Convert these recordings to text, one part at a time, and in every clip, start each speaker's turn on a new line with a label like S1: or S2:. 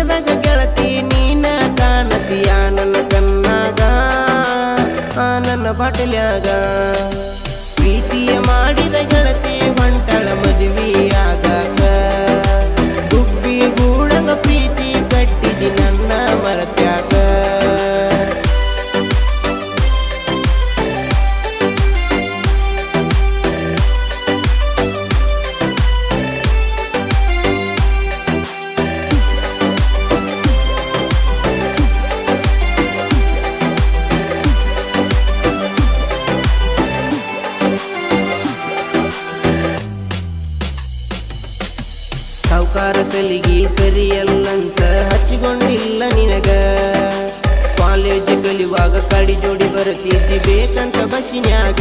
S1: ವಿಷದಾಗ ಗೆಳತಿ ನೀನ ಕಾಣತಿಯ ನನ್ನ ಕಣ್ಣಾಗ? ಆ ನನ್ನ ಬಾಟಲ್ಯಾಗ ಪ್ರೀತಿಯ ಮಾಡಿದ ಗೆಳತಿ ಸಾವುಕಾರ ಸಲಿಗಿ ಸರಿಯಲ್ಲಂತ ಹಚ್ಚಿಕೊಂಡಿಲ್ಲ ನಿನಗ. ಕಾಲೇಜ್ ಕಲಿಯುವಾಗ ಕಡಿ ಜೋಡಿ ಬರುತ್ತಿದ್ದಿ ಬೇಕಂತ ಬಸ್ಸಿನ್ಯಾಗ.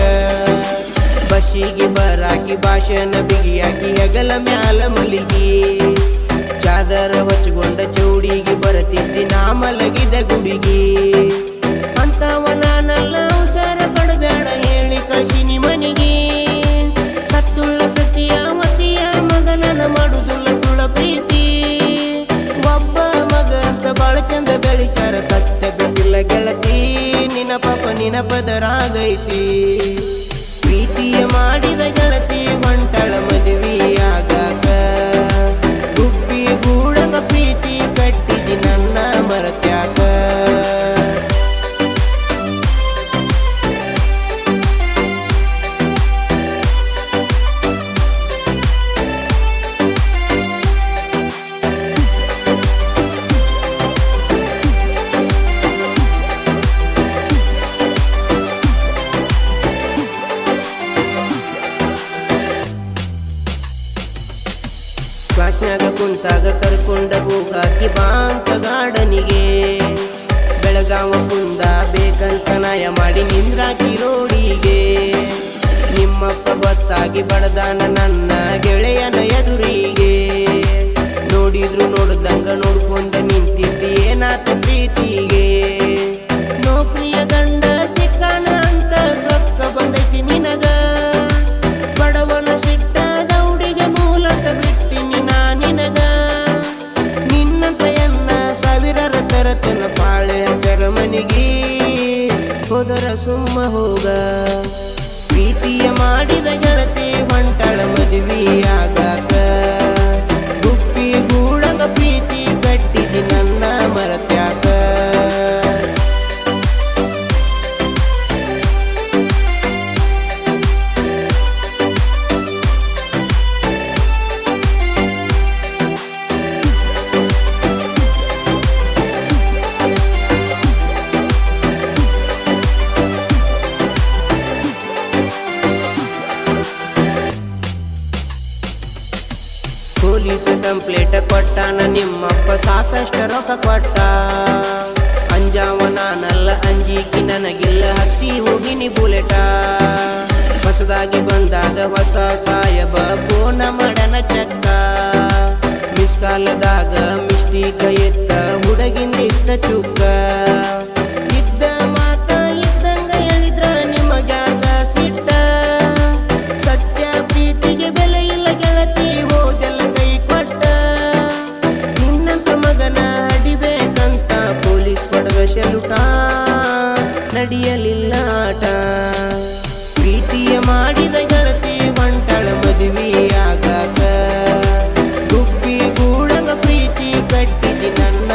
S1: ಬಸ್ಸಿಗೆ ಬರಾಕಿ ಭಾಷಣ ಬಿಗಿಯಾಕಿ ಹೆಗಲ ಮ್ಯಾಲ ಮಲಿಗಿ. ಚಾದರ ಹಚ್ಚಿಕೊಂಡ ಚೌಡಿಗೆ ಬರುತ್ತಿದ್ದಿ ನಾ ಮಲಗಿದ ಗುಡಿಗಿ. ನಿನ ಪದರಾಗೈತಿ ಪ್ರೀತಿಯ ಮಾಡಿದ ಕ್ಲಾಸ್ನ್ಯಾಗ ಕುಂತಾಗ ಕರ್ಕೊಂಡ ಹೋಗಾಕಿ ಬಾಂತ ಗಾರ್ಡನಿಗೆ. ಬೆಳಗಾವ ಕುಂದ ಬೇಕಂತ ನಯ ಮಾಡಿ ನಿಂದ್ರಾಕಿ ರೋಡಿಗೆ. ನಿಮ್ಮಪ್ಪ ಬತ್ತಾಗಿ ಬಡದಾನ ನನ್ನ ಗೆಳೆಯನ ಎದುರಿಗೆ. ನೋಡಿದ್ರು ನೋಡ್ದಂಗ ನೋಡ್ಕೊಂಡ ನಿಂತಿದ್ದಿ ಏನಾತ ಪ್ರೀತಿಗೆ. ಹೋದರ ಸುಮ್ಮ ಹೋಗ. ಪ್ರೀತಿಯ ಮಾಡಿದ ಗೆಳತಿ ಹೊಂಟಳ ಗುಪ್ಪಿ ಗೂಡಗ ಪ್ರೀತಿ ಕಟ್ಟಿದಿ ನನ್ನ ಮರತ್ಯಾಕ ಪೊಲೀಸ್ ಕಂಪ್ಲೇಂಟ್ ಕೊಟ್ಟಾನ, ನಿಮ್ಮಪ್ಪ ಸಾಕಷ್ಟು ರೊಕ್ಕ ಕೊಟ್ಟ. ಅಂಜಾವ ನಾನಲ್ಲ ಅಂಜಿಕಿ ನನಗಿಲ್ಲ ಹತ್ತಿ ಹೋಗಿನಿ ಬುಲೆಟ. ಹೊಸದಾಗಿ ಬಂದಾಗ ಹೊಸ ಸಾಯಬ ಪೂರ್ಣ ಮಾಡನ ಚಕ್ಕ ಮಿಸ್ ಕಾಲದಾಗ ಮಿಸ್ಟೀಕ ಎತ್ತ ಹುಡುಗಿಂದಿಷ್ಟ ಚುಕ್ಕ. ನಡೆಯಲಿಲ್ಲಾಟ ಪ್ರೀತಿಯ ಮಾಡಿದ ಗೆಳತಿ ಮಂಟಳ ಮದುವೆಯಾಗಾಕ ಗುಬ್ಬಿಗೂಡಗ ಪ್ರೀತಿ ಕಟ್ಟಿದಿ ನನ್ನ